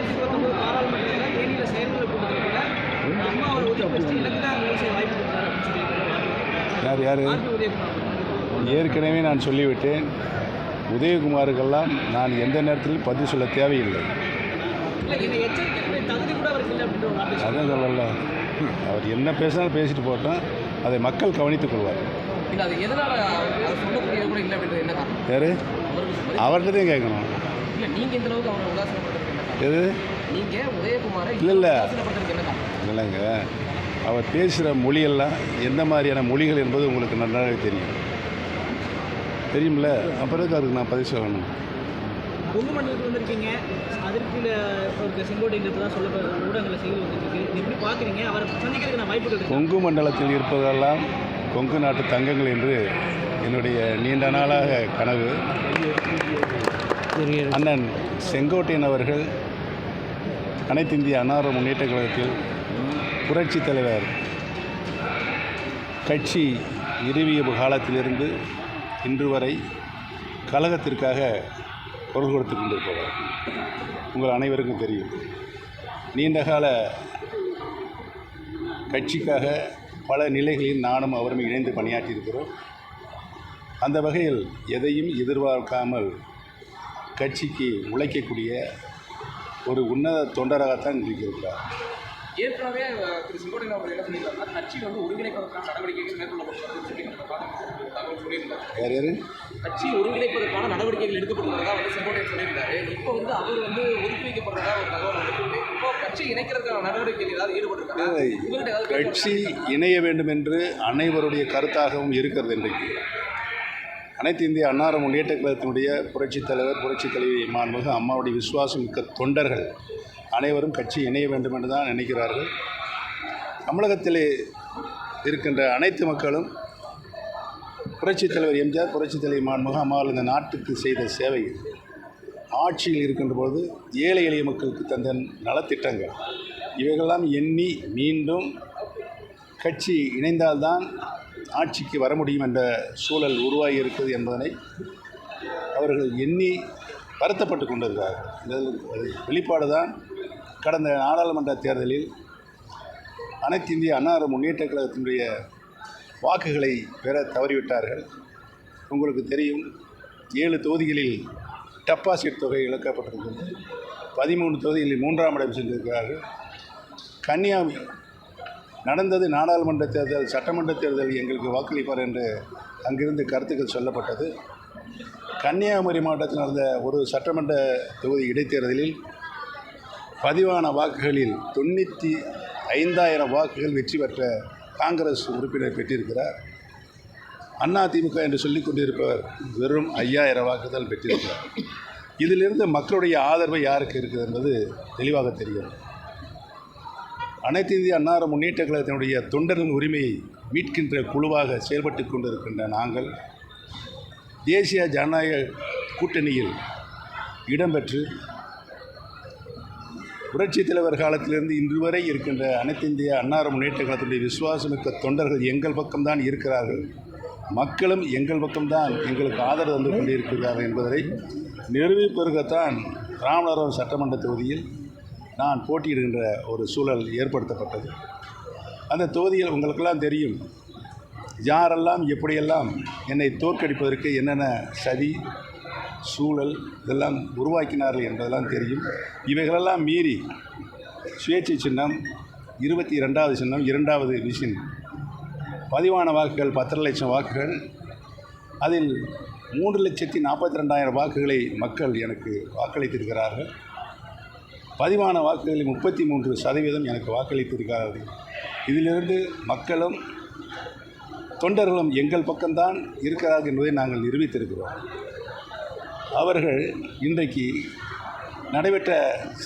ரெண்டாயிரத்தி பத்தொன்பது பாராளுமன்றத்தில் தேனியில் செயற்குழு கூட்டத்தில் அம்மா அவர் ஒதுக்கி வச்சு எனக்கு தான் வேலை செய்ய வாய்ப்பு கொடுத்தாரு அப்படின்னு சொல்லியிருக்காரு யார் யார்? ஏற்கனவே நான் சொல்லிவிட்டேன். உதயகுமாருக்கெல்லாம் நான் எந்த நேரத்திலும் பதில் சொல்ல தேவையில்லை. அதான் சொல்லல. அவர் என்ன பேசினாலும் பேசிட்டு போட்டோம் அதை மக்கள் கவனித்துக் கொள்வார். யார்? அவர்கிட்ட தான் கேட்கணும். எது இல்ல, இல்ல. இல்லைங்க. அவர் பேசுகிற மொழியெல்லாம் எந்த மாதிரியான மொழிகள் என்பது உங்களுக்கு நன்றாக தெரியும். தெரியும்ல? அப்புறம் அவருக்கு நான் பதில் சொல்லணும்? கொங்கு மண்டலத்தில் வந்திருக்கீங்க அதற்கு ஒரு செங்கோட்டையில் இருப்பதாக சொல்ல ஊடகங்களில் செய்தி வந்துருக்கு. எப்படி பார்க்குறீங்க? அவரை சந்திக்கிறதுக்கு நான் வாய்ப்புகள் இருக்கு. கொங்கு மண்டலத்தில் இருப்பதெல்லாம் கொங்கு நாட்டு தங்கங்கள் என்று என்னுடைய நீண்ட நாளாக கனவு. அண்ணன் செங்கோட்டையன் அவர்கள் அனைத்து இந்திய அன்னார முன்னேற்ற கழகத்தில் புரட்சித் தலைவர் கட்சி நிறுவிய காலத்திலிருந்து இன்று வரை கழகத்திற்காக குரல் கொடுத்து கொண்டிருப்பவர் உங்கள் அனைவருக்கும் தெரியும். நீண்டகால கட்சிக்காக பல நிலைகளில் நானும் அவரும் இணைந்து பணியாற்றியிருக்கிறோம். அந்த வகையில் எதையும் எதிர்பார்க்காமல் கட்சிக்கு உழைக்கக்கூடிய ஒரு உன்னத தொண்டராகத்தான் இருக்கிறார். ஏற்கனவே திரு செங்கோட்டையன் அவர் என்ன கட்சி வந்து ஒருங்கிணைப்பதற்கான நடவடிக்கைகள் மேற்கொள்ளப்பட்டது சொல்லி தகவல் சொல்லியிருந்தார். யார் யார்? கட்சி ஒருங்கிணைப்பதற்கான நடவடிக்கைகள் எடுக்கப்படுவதாக வந்து செங்கோட்டையன் சொல்லியிருக்காரு இப்போ வந்து அவர் வந்து ஒதுக்கி வைக்கப்படுறதா ஒரு தகவல் வந்துருக்கு. இப்போ கட்சி இணைக்கிறதுக்கான நடவடிக்கைகள் ஏதாவது ஈடுபட்டிருக்காங்க கட்சி இணைய வேண்டும் என்று அனைவருடைய கருத்தாகவும் இருக்கிறது இன்றைக்கு. அனைத்து இந்திய அன்னார முன்னேற்ற கழகத்தினுடைய புரட்சித் தலைவர் புரட்சித் தலைவி மாண்புமிகு அம்மாவுடைய விசுவாசம் மிக்க தொண்டர்கள் அனைவரும் கட்சி இணைய வேண்டும் என்று தான் நினைக்கிறார்கள். தமிழகத்திலே இருக்கின்ற அனைத்து மக்களும் புரட்சித் தலைவர் எம்ஜிஆர் புரட்சித் தலைவி மாண்புமிகு அம்மாவில் இந்த நாட்டுக்கு செய்த சேவை. ஆட்சியில் இருக்கின்ற பொழுது ஏழை எளிய மக்களுக்கு தந்த நலத்திட்டங்கள். இவைகளெல்லாம் எண்ணி மீண்டும் கட்சி இணைந்தால்தான் ஆட்சிக்கு வர முடியும் என்ற சூழல் உருவாகி இருக்குது என்பதனை அவர்கள் எண்ணி வருத்தப்பட்டு கொண்டிருக்கிறார்கள். இதில் வெளிப்பாடு தான். கடந்த நாடாளுமன்ற தேர்தலில் அனைத்து இந்திய அன்னார முன்னேற்ற கழகத்தினுடைய வாக்குகளை பெற தவறிவிட்டார்கள். உங்களுக்கு தெரியும் ஏழு தொகுதிகளில் டெபாசிட் தொகை இழக்கப்பட்டிருக்கிறது. பதிமூணு தொகுதிகளில் மூன்றாம் இடம் சென்றிருக்கிறார்கள். கன்னியாகுமரி நடந்தது நாடாளுமன்ற தேர்தல் சட்டமன்ற தேர்தல் எங்களுக்கு வாக்களிப்பார் என்று அங்கிருந்து கருத்துக்கள் சொல்லப்பட்டது. கன்னியாகுமரி மாவட்டத்தில் நடந்த ஒரு சட்டமன்ற தொகுதி இடைத்தேர்தலில் பதிவான வாக்குகளில் தொண்ணூற்றி ஐந்தாயிரம் வாக்குகள் வெற்றி பெற்ற காங்கிரஸ் உறுப்பினர் பெற்றிருக்கிறார். அண்ணா திமுக என்று சொல்லிக் கொண்டிருப்பவர் வெறும் ஐயாயிரம் வாக்குகள் பெற்றிருக்கிறார். இதிலிருந்து மக்களுடைய ஆதரவு யாருக்கு இருக்குது என்பது தெளிவாக தெரியும் அனைத்து இந்திய அன்னார முன்னேற்ற கழகத்தினுடைய தொண்டர்களின் உரிமையை மீட்கின்ற குழுவாக செயல்பட்டு கொண்டிருக்கின்ற நாங்கள் தேசிய ஜனநாயக கூட்டணியில் இடம்பெற்று புரட்சித் தலைவர் காலத்திலிருந்து இன்று வரை இருக்கின்ற அனைத்து இந்திய அன்னார முன்னேற்ற கழகத்தினுடைய விசுவாசமிக்க தொண்டர்கள் எங்கள் பக்கம்தான் இருக்கிறார்கள். மக்களும் எங்கள் பக்கம்தான் எங்களுக்கு ஆதரவு தந்து கொண்டிருக்கிறார்கள் என்பதை நிரூபிப்பதற்குத்தான் ராமநாதபுரம் சட்டமன்ற தொகுதியில் நான் போட்டியிடுகின்ற ஒரு சூழல் ஏற்படுத்தப்பட்டது. அந்த தொகுதியில் உங்களுக்கெல்லாம் தெரியும் யாரெல்லாம் எப்படியெல்லாம் என்னை தோற்கடிப்பதற்கு என்னென்ன சதி சூழல் இதெல்லாம் உருவாக்கினார்கள் என்பதெல்லாம் தெரியும். இவைகளெல்லாம் மீறி சுயேட்சை சின்னம் இருபத்தி இரண்டாவது சின்னம் இரண்டாவது மிஷின். பதிவான வாக்குகள் பத்தரை லட்சம் வாக்குகள். அதில் மூன்று லட்சத்தி நாற்பத்தி ரெண்டாயிரம் வாக்குகளை மக்கள் எனக்கு வாக்களித்திருக்கிறார்கள். பதிவான வாக்குகளில் முப்பத்தி மூன்று சதவீதம் எனக்கு வாக்களித்திருக்கிறார்கள் இதிலிருந்து மக்களும் தொண்டர்களும் எங்கள் பக்கம்தான் இருக்கிறார்கள் என்பதை நாங்கள் நிரூபித்திருக்கிறோம். அவர்கள் இன்றைக்கு நடைபெற்ற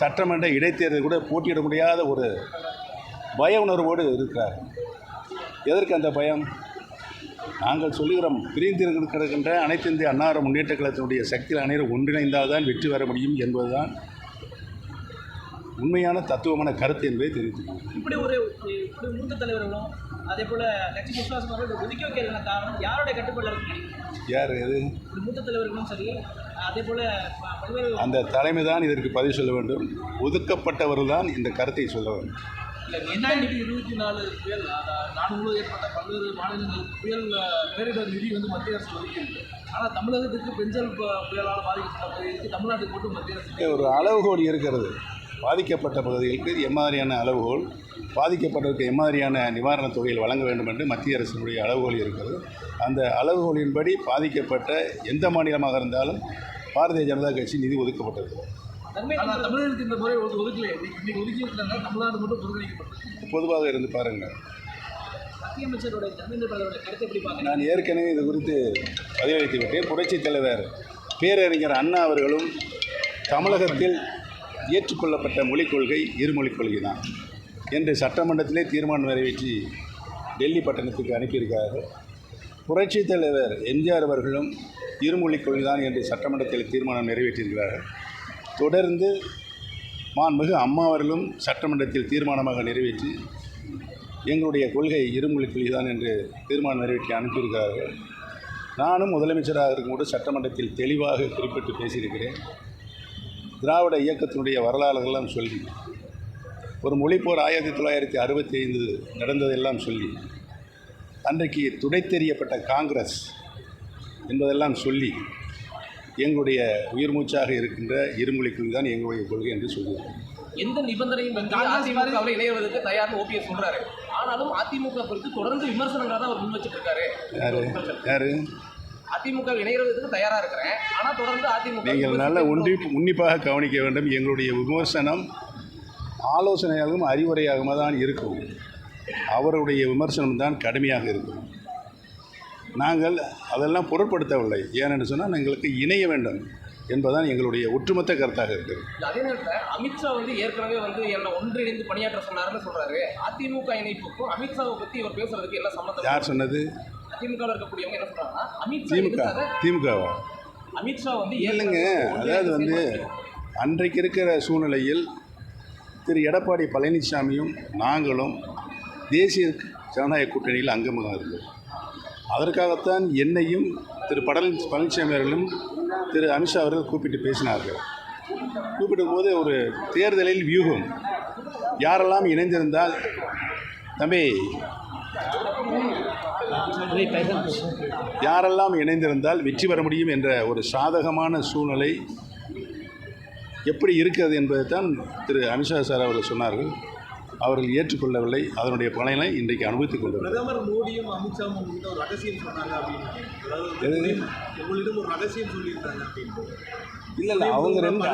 சட்டமன்ற இடைத்தேர்தல் கூட போட்டியிட முடியாத ஒரு பய உணர்வோடு இருக்கிறார் எதற்கு அந்த பயம்? நாங்கள் சொல்லுகிறோம் பிரிந்து கிடக்கின்ற அனைத்து இந்திய அன்னார முன்னேற்ற கழகத்தினுடைய சக்தியில் அனைவரும் ஒன்றிணைந்தால் தான் வெற்றி பெற முடியும் என்பதுதான் உண்மையான தத்துவமான கருத்து என்பதை தெரிவித்துக்கிறோம் இப்படி ஒரு இப்படி மூத்த தலைவர்களும் அதே போல கட்சி விசுவாசமாக ஒதுக்கி வைக்கிறதுக்கான காரணம் யாருடைய நினைக்கிறீங்க? யார் எது? மூத்த தலைவர்களும் சரி அதே போல அந்த தலைமை தான் இதற்கு பதில் சொல்ல வேண்டும். ஒதுக்கப்பட்டவர்கள் தான் இந்த கருத்தை சொல்ல வேண்டும். இல்லை ரெண்டாயிரத்தி இருபத்தி நாலு புயல் நாடு முழுவதும் ஏற்பட்ட பல்வேறு மாநிலங்களுக்கு புயல் பேரிடர் நிதி வந்து மத்திய அரசு ஒதுக்கியிருக்கு. ஆனால் தமிழகத்துக்கு பெஞ்சல் புயலால் பாதிக்கப்பட்ட தமிழ்நாட்டுக்கு மட்டும் மத்திய அரசு ஒரு அளவுகோல் இருக்கிறது. பாதிக்கப்பட்ட பகுதிகளுக்கு எம்மாதிரியான அளவுகோல் பாதிக்கப்பட்டவருக்கு எம்மாதிரியான நிவாரணத் தொகைகள் வழங்க வேண்டும் என்று மத்திய அரசினுடைய அளவுகோல் இருக்கிறது. அந்த அளவுகோலின்படி பாதிக்கப்பட்ட எந்த மாநிலமாக இருந்தாலும் பாரதிய ஜனதா கட்சி நிதி ஒதுக்கப்பட்டது. பொதுவாக இருந்து பாருங்கள் நான் ஏற்கனவே இது குறித்து பதிலளித்து விட்டேன். புரட்சித் தலைவர் பேரறிஞர் அண்ணா அவர்களும் தமிழகத்தில் ஏற்றுக்கொள்ளப்பட்ட மொழிக் கொள்கை இருமொழிக் கொள்கை தான் என்று சட்டமன்றத்திலே தீர்மானம் நிறைவேற்றி டெல்லி பட்டணத்துக்கு அனுப்பியிருக்கிறார்கள். புரட்சித் தலைவர் எம்ஜிஆர் அவர்களும் இருமொழிக் கொள்கை தான் என்று சட்டமன்றத்தில் தீர்மானம் நிறைவேற்றியிருக்கிறார்கள். தொடர்ந்து மாண்புமிகு அம்மா அவர்களும் சட்டமன்றத்தில் தீர்மானமாக நிறைவேற்றி எங்களுடைய கொள்கை இருமொழி கொள்கை தான் என்று தீர்மானம் நிறைவேற்றி அனுப்பியிருக்கிறார்கள். நானும் முதலமைச்சராக இருக்கும்போது சட்டமன்றத்தில் தெளிவாக குறிப்பிட்டு பேசியிருக்கிறேன். திராவிட இயக்கத்தினுடைய வரலாறுகள்லாம் சொல்லி ஒரு மொழிப்போர் ஆயிரத்தி தொள்ளாயிரத்தி அறுபத்தி ஐந்து நடந்ததெல்லாம் சொல்லி அன்றைக்கு துடைத்தெறியப்பட்ட காங்கிரஸ் என்பதெல்லாம் சொல்லி எங்களுடைய உயிர் மூச்சாக இருக்கின்ற இருமொழி கொள்கை தான் எங்களுடைய கொள்கை என்று சொல்லியிருக்கேன் எந்த நிபந்தனையும் வந்து அதிமுகவில் இணையவதற்கு தயார்னு ஓபிஎஸ் சொல்றாரு. ஆனாலும் அதிமுக குறித்து தொடர்ந்து விமர்சனங்களை தான் அவர் முன் வச்சுட்டு இருக்காரு. யார்? யார்? அதிமுக இணையறதுக்கு தயாரா இருக்கிறேன். ஆனா தொடர்ந்து அதிமுக நீங்கள் நல்ல உன்றி உன்னிப்பாக கவனிக்க வேண்டும். எங்களுடைய விமர்சனம் ஆலோசனையாகவும் அறிவுரையாகவும் தான் இருக்கும். அவருடைய விமர்சனம் தான் கடுமையாக இருக்கும். நாங்கள் அதெல்லாம் பொருட்படுத்தவில்லை. ஏனென்று சொன்னால் எங்களுக்கு இணைய வேண்டும் என்பதுதான் எங்களுடைய ஒட்டுமொத்த கருத்தாக இருக்கிறது அதே நேரத்தில் அமித்ஷா வந்து ஏற்கனவே வந்து என்னை ஒன்றிணைந்து பணியாற்ற சொன்னாருன்னு சொல்றாரு. அதிமுக இணைப்புக்கும் அமித்ஷாவை பத்தி இவர் பேசுறதுக்கு என்ன சம்மந்தம் யார் சொன்னது? அதிமுக இருக்கக்கூடியவங்க என்ன சொல்றாங்கன்னா அமித்ஷா திமுக திமுகவா? அமித்ஷா வந்து இல்லைங்க அதாவது வந்து அன்றைக்கு இருக்கிற சூழ்நிலையில் திரு எடப்பாடி பழனிசாமியும் நாங்களும் தேசிய ஜனநாயக கூட்டணியில் அங்கமாக இருந்தோம். அதற்காகத்தான் என்னையும் திரு படல் பழனிசாமி அவர்களும் திரு அமித்ஷா அவர்கள் கூப்பிட்டு பேசினார்கள். கூப்பிடும் போது ஒரு தேர்தலில் வியூகம். யாரெல்லாம் இணைந்திருந்தால் தம்பி யாரெல்லாம் இணைந்திருந்தால் வெற்றி பெற முடியும் என்ற ஒரு சாதகமான சூழ்நிலை எப்படி இருக்கிறது என்பதை தான் திரு அமித்ஷா சார் அவர்கள் சொன்னார்கள். அவர்கள் ஏற்றுக்கொள்ளவில்லை. அதனுடைய பலனை இன்றைக்கு அனுபவித்துக் அப்படின்னு. இல்லை இல்லை அவங்க ரெண்டு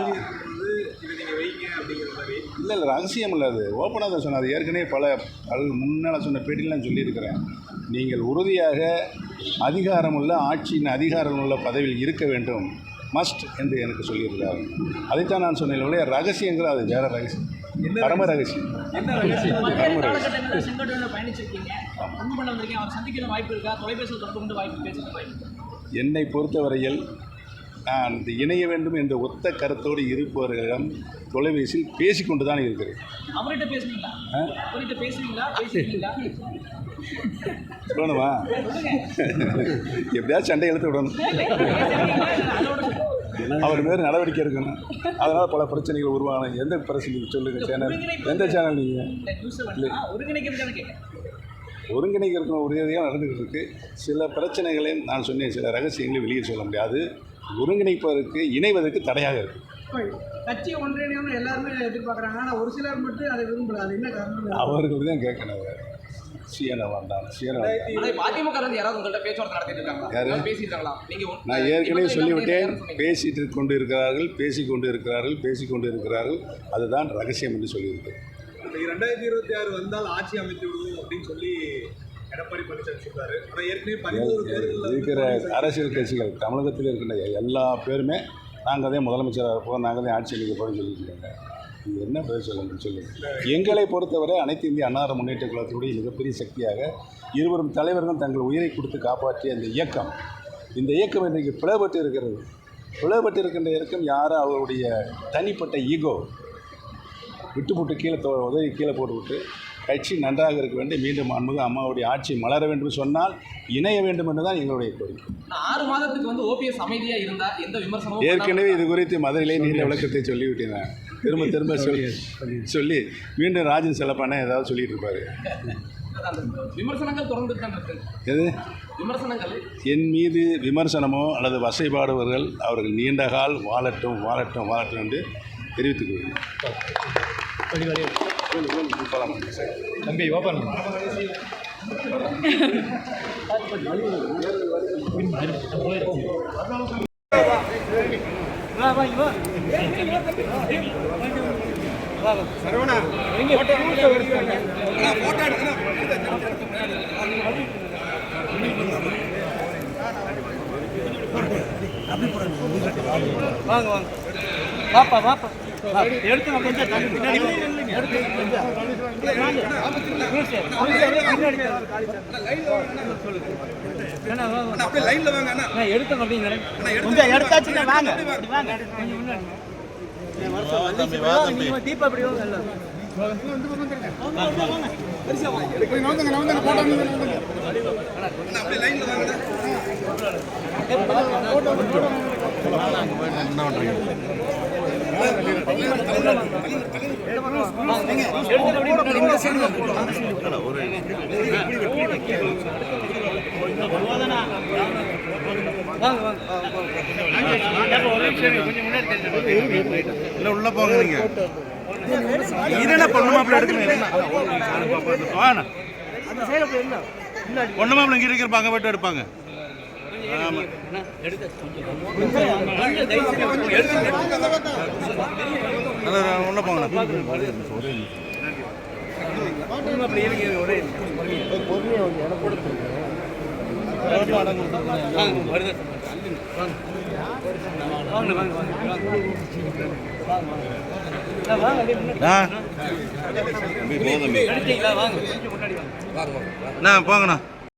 இதை நீங்க வைங்க அப்படிங்கிற மாதிரி இல்லை இல்லை ரகசியம் இல்லை அது. ஓப்பனாக தான் சொன்னார். ஏற்கனவே பல பல முன்னால் சொன்ன பேட்டியில் நான் சொல்லியிருக்கிறேன். நீங்கள் உறுதியாக அதிகாரமுள்ள ஆட்சியின் அதிகாரமுள்ள பதவியில் இருக்க வேண்டும். மஸ்ட் என்று எனக்கு சொல்லியிருக்கிறார். அதைத்தான் நான் சொன்னேன் ஒழிய ரகசியங்கள் அது வேற ரகசியம். பரம ரகசியம்? என்ன ரகசியம்? என்னை பொறுத்தவரையில் நான் இணைய வேண்டும் என்ற ஒத்த கருத்தோடு இருப்பவர்களிடம் தொலைபேசியில் பேசிக்கொண்டு தான் இருக்கிறேன். அவர்கிட்ட பேசுவீங்களா அவர்கிட்ட பேசுவீங்களா பேசுவீங்களா சொல்லணுமா? எப்படியாவது சண்டை இழுத்து விடணும். அவர் மேல் நடவடிக்கை எடுக்கணும். அதனால் பல பிரச்சனைகள் உருவாகணும். எந்த பிரச்சனை? சொல்லுங்கள் சேனல். எந்த சேனல் நீங்கள் இந்த நியூஸை வந்து ஒருங்கிணைக்கிறதுக்கான கேட்குறேன் ஒருங்கிணைக்கிற உறுதியாக நடந்துகிட்டு இருக்கு. சில பிரச்சனைகளையும் நான் சொன்னேன். சில ரகசியங்களை வெளியே சொல்ல முடியாது. ஒருங்கிணைப்பதற்கு இணைவதற்கு தடையாக இருக்குது கட்சி ஒன்றிணையம்னு எல்லாருமே எதிர்பார்க்குறாங்க. ஆனால் ஒரு சிலர் மட்டும் அதை விரும்பல. அது என்ன காரணம் அவர்கள் தான் கேட்கணும் சீன வந்தான் சீன அதிமுக யாராவது பேச்சுவார்த்தை நடத்திட்டு நான் ஏற்கனவே சொல்லிவிட்டேன். பேசிட்டு கொண்டு இருக்கிறார்கள் பேசி கொண்டு இருக்கிறார்கள் பேசி கொண்டு இருக்கிறார்கள் அதுதான் ரகசியம் என்று சொல்லியிருக்கேன் இந்த ரெண்டாயிரத்தி இருபத்தி ஆறு வந்தால் ஆட்சி அமைத்து விடுவோம் அப்படின்னு சொல்லி எடப்பாடி பழனிசாமி சொல்றாரு. ஆனால் ஏற்கனவே பதினோரு தேர்தலில் இருக்கிற அரசியல் கட்சிகள் தமிழகத்தில் இருக்கின்ற எல்லா பேருமே நாங்கள் தான் முதலமைச்சராக இருப்போம் நாங்கள் தான் ஆட்சி அமைக்க போகிறோம்னு சொல்லிட்டு இருக்காங்க இது என்ன பதில் சொல்லுங்க. சொல்லுங்கள் எங்களை பொறுத்தவரை அனைத்து இந்திய அன்னார முன்னேற்ற கழகத்தினுடைய மிகப்பெரிய சக்தியாக இருவரும் தலைவர்கள் தங்கள் உயிரை கொடுத்து காப்பாற்றிய அந்த இயக்கம் இந்த இயக்கம் இன்றைக்கு பிளவுபட்டு இருக்கிறது. பிளவுபட்டு இருக்கின்ற இயக்கம் யாரும் அவருடைய தனிப்பட்ட ஈகோ விட்டு போட்டு கீழே உதவி கீழே போட்டுவிட்டு கட்சி நன்றாக இருக்க வேண்டும். மீண்டும் மாண்புமிகு அம்மாவுடைய ஆட்சி மலர வேண்டும் சொன்னால் இணைய வேண்டும் என்று தான் எங்களுடைய கோரிக்கை. நான் ஆறு மாதத்துக்கு வந்து ஓபிஎஸ் அமைதியா இருந்தா எந்த விமர்சனமும் ஏற்கனவே இது குறித்து மதுரையிலே நீண்ட விளக்கத்தை சொல்லிவிட்டேன். திரும்ப திரும்ப சொல்லி சொல்லி மீண்டும் ராஜன் செல்லப்பானே ஏதாவது சொல்லிட்டு இருப்பாரு. விமர்சனங்கள் தொடர்ந்து தான் இருக்கு. எது? விமர்சனங்கள். என் மீது விமர்சனமோ அல்லது வசைபாடுவர்கள் அவர்கள் நீண்ட கால் வாழட்டும் வாழட்டும் வாழட்டும் என்று தெரிவித்துக் கொள்கிறேன். தம்பி ஓப்பன் வாங்க வாங்க எடுத்து வாங்க. வாங்க, அண்ணா, எடுத்தோம் அப்படிங்கிற கொஞ்சம் எடுத்தாச்சுன்னா வாங்க. தீபா இப்படி வாங்க. எல்லாம். உள்ள போங்க நீங்க என்னென்ன பொண்ணு மாப்பிள்ள எடுக்கணும் வாண்ணா அந்த side அப்படி இருந்தா. முன்னாடி. பொண்ணு மாப்பிள்ள இங்கே இருக்கிறப்பாங்க போய்ட்டு எடுப்பாங்க உள்ள போங்கண்ணா ஒரே முன்னாடி வாங்க. அண்ணா போங்கண்ணா.